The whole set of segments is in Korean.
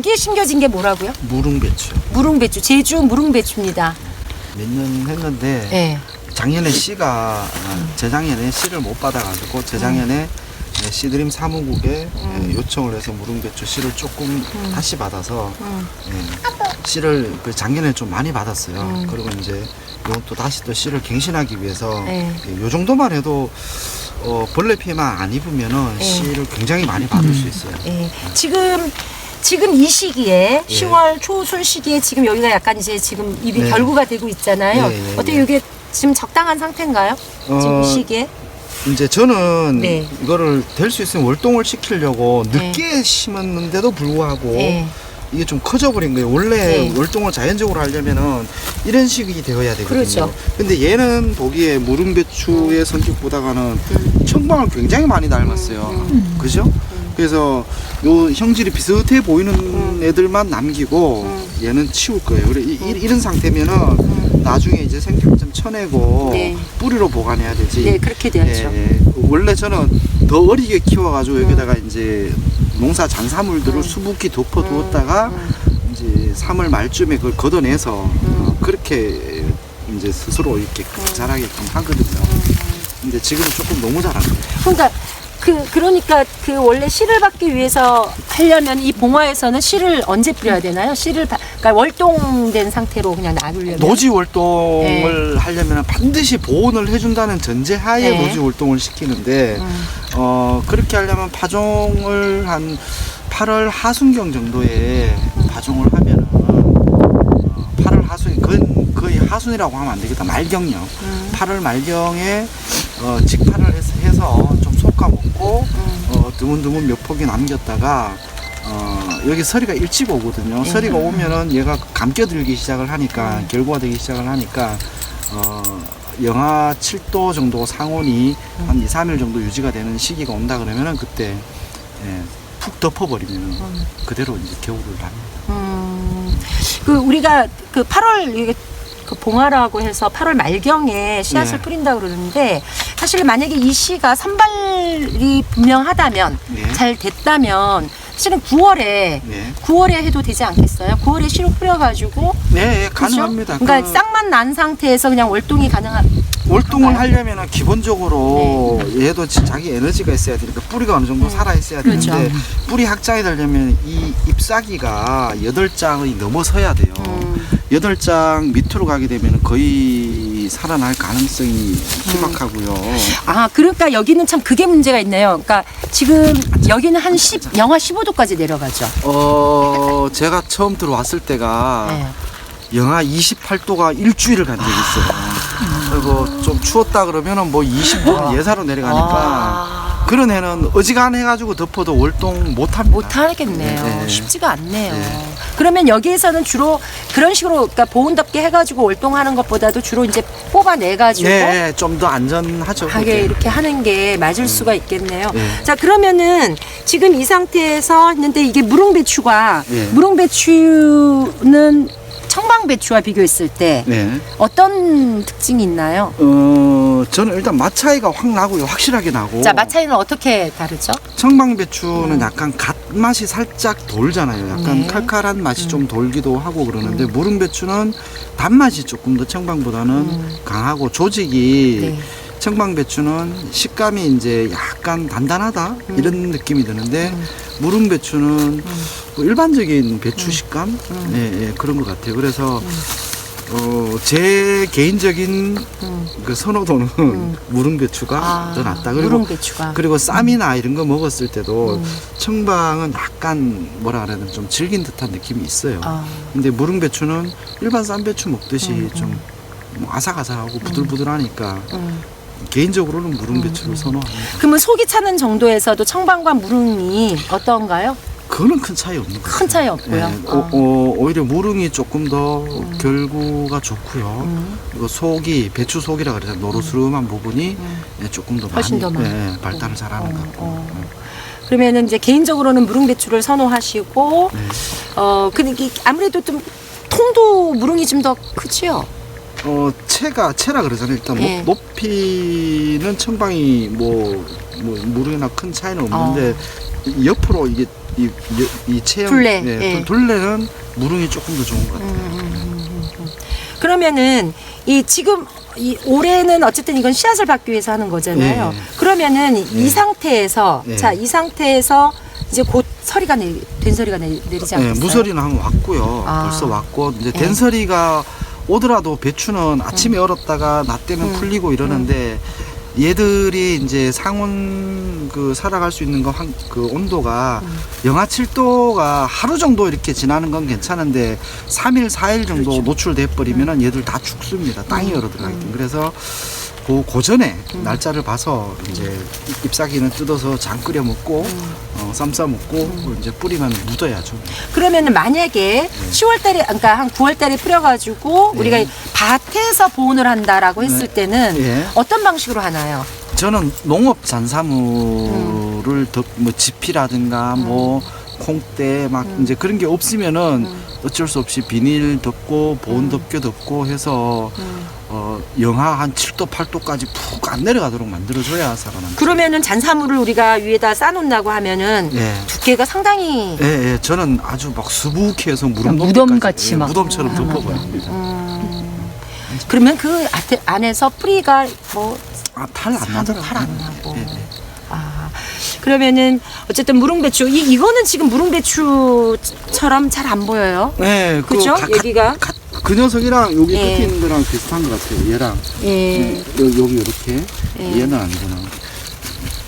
여기에 심겨진 게 뭐라고요? 무릉배추 무릉배추, 제주 무릉배추입니다. 몇 년 했는데 네. 작년에 씨가 아, 재작년에 씨를 못 받아가지고 재작년에 네, 씨드림 사무국에 예, 요청을 해서 무릉배추 씨를 조금 다시 받아서 음. 예, 씨를 그 작년에 좀 많이 받았어요. 음. 그리고 이제 이건 또 다시 또 씨를 갱신하기 위해서 네. 예, 요 정도만 해도 어, 벌레 피해만 안 입으면은 네. 씨를 굉장히 많이 받을 수 있어요. 예. 지금 지금 이 시기에 예. 10월 초순 시기에 지금 여기가 약간 이제 지금 입이 네. 결구가 되고 있잖아요. 예, 예, 어떻게 예. 이게 지금 적당한 상태인가요? 지금 어, 이 시기에? 이제 저는 네. 이거를 될 수 있으면 월동을 시키려고 늦게 심었는데도 불구하고 예. 이게 좀 커져버린 거예요. 원래 네. 월동을 자연적으로 하려면은 이런 식이 되어야 되거든요. 그렇죠. 근데 얘는 보기에 무릉배추의 성격보다가는 음. 청방을 굉장히 많이 닮았어요. 그죠? 그래서 요 형질이 비슷해 보이는 음. 애들만 남기고 얘는 치울 거예요. 그래 이, 이- 이런 상태면은 나중에 이제 생김 좀 쳐내고 음. 네. 뿌리로 보관해야 되지. 네, 그렇게 되었죠. 예, 예. 원래 저는 더 어리게 키워가지고 여기다가 이제 농사 장사물들을 음. 수북히 덮어 두었다가 이제 3월 말쯤에 그걸 걷어내서 어, 그렇게 이제 스스로 이렇게 자라게끔 하거든요. 근데 지금은 조금 너무 자란 거예요. 그러니까 그 그러니까 그 원래 씨를 받기 위해서 하려면 이 봉화에서는 씨를 언제 뿌려야 되나요? 씨를 바- 그러니까 월동된 상태로 그냥 놔두려면 노지 월동을 하려면 반드시 보온을 해준다는 전제하에 네. 노지 월동을 시키는데 음. 어 그렇게 하려면 파종을 한 8월 하순경 정도에 파종을 하면은 어, 8월 하순 거의, 거의 하순이라고 하면 안 되겠다 말경요 음. 8월 말경에 어, 직파를 해서, 해서 좀 솎아 먹고 음. 어, 드문드문 몇 폭이 남겼다가 어, 여기 서리가 일찍 오거든요. 네. 서리가 오면은 얘가 감겨들기 시작을 하니까 음. 결구가 되기 시작을 하니까 어, 영하 7도 정도 상온이 음. 한 2, 3일 정도 유지가 되는 시기가 온다 그러면은 그때 예, 푹 덮어버리면은 음. 그대로 이제 겨울을 납니다. 음, 그 우리가 그 8월 이게 그 봉화라고 해서 8월 말경에 씨앗을 네. 뿌린다 그러는데 사실 만약에 이 씨가 선발이 분명하다면 네. 잘 됐다면 사실은 9월에 네. 9월에 해도 되지 않겠어요? 9월에 씨로 뿌려가지고 네, 예? 가능합니다. 그러니까 그 싹만 난 상태에서 그냥 월동이 가능한 월동을? 하려면은 기본적으로 얘도 지- 자기 에너지가 있어야 되니까 뿌리가 어느 정도 네. 살아 있어야 그렇죠. 되는데 뿌리 확장이 되려면 이 잎사귀가 여덟 장이 넘어서야 돼요. 음. 여덟 장 밑으로 가게 되면 거의 살아날 가능성이 희박하고요. 아, 그러니까 여기는 참 그게 문제가 있네요. 그러니까 지금 여기는 한 10, 영하 15도까지 내려가죠. 어, 제가 처음 들어왔을 때가 네. 영하 28도가 일주일을 간 적이 있어요. 그리고 좀 추웠다 그러면은 뭐 20도 예사로 내려가니까 아, 그런 해는 어지간해가지고 덮어도 월동 못합니다. 못 하겠네요. 네, 네. 쉽지가 않네요. 네. 그러면 여기에서는 주로 그런 식으로 그러니까 보온 덮개 해가지고 월동하는 것보다도 주로 이제 뽑아내가지고 네, 좀 더 안전하죠. 하게 그게. 이렇게 하는 게 맞을 수가 있겠네요. 네. 자 그러면은 지금 이 상태에서 했는데 이게 무릉배추가 네. 무릉배추는 청방배추와 비교했을 때 네. 어떤 특징이 있나요? 어, 저는 일단 맛 차이가 확 나고요. 확실하게 나고. 자, 맛 차이는 어떻게 다르죠? 청방배추는 약간 갓 맛이 살짝 돌잖아요. 약간 네. 칼칼한 맛이 좀 돌기도 하고 그러는데 무릉배추는 단맛이 조금 더 청방보다는 음. 강하고 조직이 네. 청방배추는 식감이 이제 약간 단단하다 음. 이런 느낌이 드는데 무릉배추는 뭐 일반적인 배추 식감 음. 예, 예, 그런 것 같아요. 그래서 어, 제 개인적인 음. 그 선호도는 음. 무릉 배추가 아, 더 낫다. 그리고 무릉 배추가. 그리고 쌈이나 이런 거 먹었을 때도 음. 청방은 약간 뭐라 그래야 되나 좀 질긴 듯한 느낌이 있어요. 아, 근데 무릉 배추는 일반 쌈 배추 먹듯이 음, 좀뭐 아삭아삭하고 부들부들하니까 음. 개인적으로는 무릉 배추를 음. 선호합니다. 그러면 속이 차는 정도에서도 청방과 무릉이 어떤가요? 그거는 큰 차이 없는 것 같아요. 큰 차이 없고요. 예, 어. 어, 어, 오히려 무릉이 조금 더 결구가 좋고요. 음. 그리고 속이 배추 속이라 그래서 노르스름한 부분이 음. 예, 조금 더 훨씬 많이 더 많- 예, 발달을 잘하는 어, 것 같고. 어. 그러면은 이제 개인적으로는 무릉배추를 선호하시고 네. 어 근데 이게 아무래도 좀 통도 무릉이 좀 더 크지요. 어, 채가, 채라 그러잖아요. 일단 예. 높, 높이는 청방이 뭐 뭐 무르기나 큰 차이는 없는데 옆으로 이게 이, 이, 이 체형 둘레, 예, 예. 둘레는 무릉이 조금 더 좋은 것 같아요. 그러면은 이 지금 이 올해는 어쨌든 이건 씨앗을 받기 위해서 하는 거잖아요. 예. 그러면은 이 예. 상태에서 예. 자 이 상태에서 이제 곧 서리가 내, 된서리가 내, 내리지 예, 않겠어요? 무서리는 한번 왔고요. 아. 벌써 왔고 이제 예. 된서리가 오더라도 배추는 아침에 얼었다가 낮 음. 풀리고 이러는데 얘들이 이제 상온 그 살아갈 수 있는 거그 온도가 음. 영하 7도가 하루 정도 이렇게 지나는 건 괜찮은데 3일, 4일 정도 그렇죠. 노출돼 버리면은 얘들 다 죽습니다. 땅이 음. 얼어 들어가기 때문에. 그래서 그 고전에 음. 날짜를 봐서 이제 잎사귀는 뜯어서 장 끓여 먹고 음. 어, 쌈싸 먹고 이제 뿌리면 묻어야죠. 그러면은 만약에 10월달에 그러니까 한 9월달에 뿌려가지고 네. 우리가 밭에서 보온을 한다라고 했을 네. 때는 예. 어떤 방식으로 하나요? 저는 농업 잔사물을 더, 뭐 지피라든가 뭐 콩대 막 음. 이제 그런 게 없으면은 음. 어쩔 수 없이 비닐 덮고 보온 음. 덮개 덮고 해서 음. 어 영하 한 7도 8도까지 푹 안 내려가도록 만들어줘야 살아남죠. 그러면은 잔사물을 우리가 위에다 싸놓는다고 하면은 예. 두께가 상당히 예, 예, 저는 아주 막 수북해서 무덤 무덤같이 막. 무덤처럼 덮어버립니다. 음, 그러면 그 앞에- 안에서 뿌리가 뭐 아, 탈 안 나더라고요. 탈안 나고. 예, 예. 아, 그러면은 어쨌든 무릉배추 이 이거는 지금 무릉배추처럼 잘 안 보여요. 네, 그 그죠? 가- 가- 여기가 가- 그 녀석이랑 여기 예. 끝에 있는 거랑 비슷한 것 같아요. 얘랑 예. 여기, 여기 이렇게 예. 얘는 아니구나.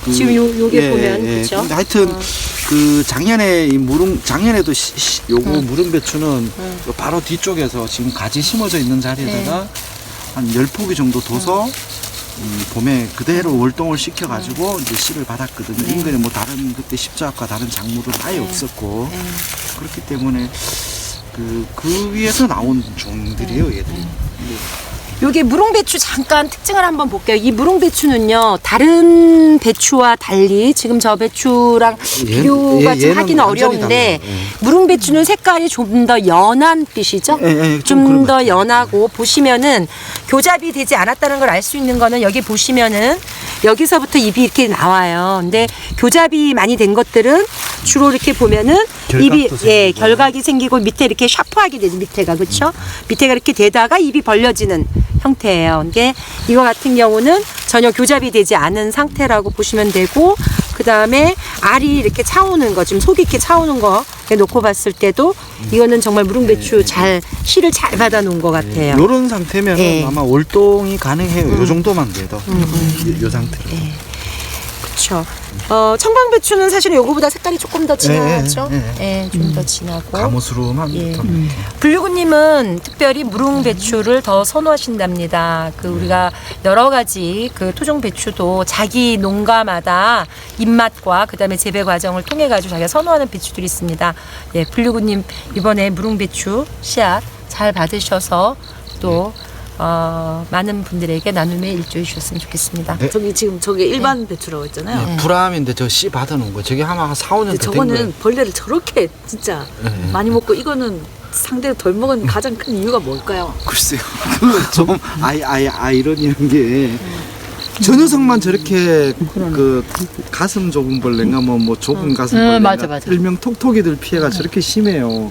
그- 지금 요- 요게 보면, 그쵸? 근데 하여튼 어. 그 작년에 이 무릉 작년에도 시, 시- 요거 음. 무릉배추는 음. 요 바로 뒤쪽에서 지금 가지 심어져 있는 자리에다가 한 열 포기 정도 둬서 음, 봄에 그대로 월동을 시켜가지고 이제 씨를 받았거든요. 네. 인근에 뭐 다른 그때 십자학과 다른 작물은 아예 네. 없었고 예. 그렇기 때문에 그, 그 위에서 나온 종들이에요, 네. 얘들이. 여기 무릉배추 잠깐 특징을 한번 볼게요. 이 무릉배추는요, 다른 배추와 달리 지금 저 배추랑 얘- 비교가 얘- 좀 얘는 하긴 완전히 어려운데, 달라요. 예. 무릉배추는 색깔이 좀 더 연한 빛이죠? 예, 예, 좀 좀 그런 더것 같아요. 연하고 보시면은 교잡이 되지 않았다는 걸 알 수 있는 거는 여기 보시면은 여기서부터 잎이 이렇게 나와요. 근데 교잡이 많이 된 것들은 주로 이렇게 보면은 잎이 예. 결각이 생기고 밑에 이렇게 샤프하게 되죠 밑에가 그렇죠? 밑에가 이렇게 되다가 잎이 벌려지는 형태예요. 이게 이거 같은 경우는 전혀 교잡이 되지 않은 상태라고 보시면 되고 그 다음에 알이 이렇게 차오는 거 지금 속이 이렇게 차오는 거 놓고 봤을 때도 이거는 정말 무릉배추 잘 씨를 잘 받아 놓은 것 같아요. 요런 상태면 예. 아마 월동이 가능해요. 요 정도만 돼도. 음, 요, 요 상태로. 그렇죠. 어, 청방배추는 사실 요거보다 색깔이 조금 더 진하죠. 예, 예, 예, 좀더 진하고. 가무스름한 예. 듯한. 블루구님은 특별히 무릉 배추를 더 선호하신답니다. 그 우리가 여러 가지 그 토종 배추도 자기 농가마다 입맛과 그다음에 재배 과정을 통해 가지고 자기가 선호하는 배추들이 있습니다. 예, 블루구님 이번에 무릉 배추 씨앗 잘 받으셔서 또 어, 많은 분들에게 나눔에 일조해 주셨으면 좋겠습니다. 네. 저기 지금 저게 일반 배추라고 했잖아요. 네, 불암인데 저 씨 받아놓은 거. 저게 아마 한 4, 5년 근데 더된 거예요. 저거는 벌레를 저렇게 진짜 네. 많이 먹고 이거는 상대로 덜 먹은 가장 큰 이유가 뭘까요? 글쎄요. 그건 좀 아이 아이 아이러니한 게. 저 녀석만 저렇게 그 가슴 좁은 벌레인가 뭐, 뭐 좁은 가슴 음, 벌레인가 맞아, 맞아. 일명 톡톡이들 피해가 저렇게 심해요.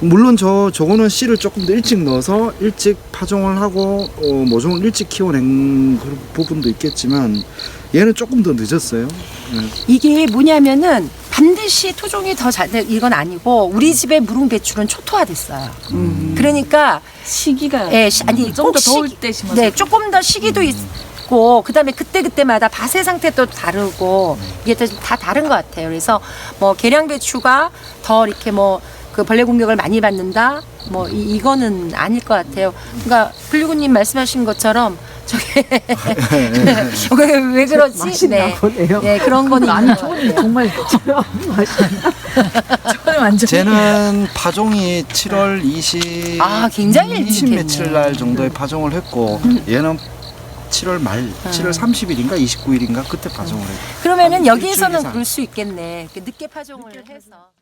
물론 저 저거는 씨를 조금 더 일찍 넣어서 일찍 파종을 하고 어, 모종을 일찍 키워낸 그런 부분도 있겠지만 얘는 조금 더 늦었어요. 네. 이게 뭐냐면은 반드시 토종이 더 잘 이건 아니고 우리 집의 무릉 배추는 초토화됐어요. 그러니까 시기가 예, 시- 아니 좀더 꼭 더울 시기- 때 심어서 네, 조금 더 시기도 있고 그다음에 그때 그때마다 밭의 상태도 다르고 이게 다- 다 다른 것 같아요. 그래서 뭐 계량 배추가 더 이렇게 뭐 그 벌레 공격을 많이 받는다 뭐 이, 이거는 아닐 것 같아요. 그러니까 블루구님 말씀하신 것처럼 저게 왜, 왜 그러지? 맛이 나 보네요. 네, 그런 거는 아니 같아요. 정말 저거는 완전 쟤는 파종이 7월 20, 아, 굉장히 일찍 20 했네. 며칠 날 정도에 파종을 했고 얘는 7월 말, 7월 30일인가 29일인가 그때 파종을 했고 그러면은 한 여기에서는 일주일 이상. 그럴 수 있겠네. 늦게 파종을 해서.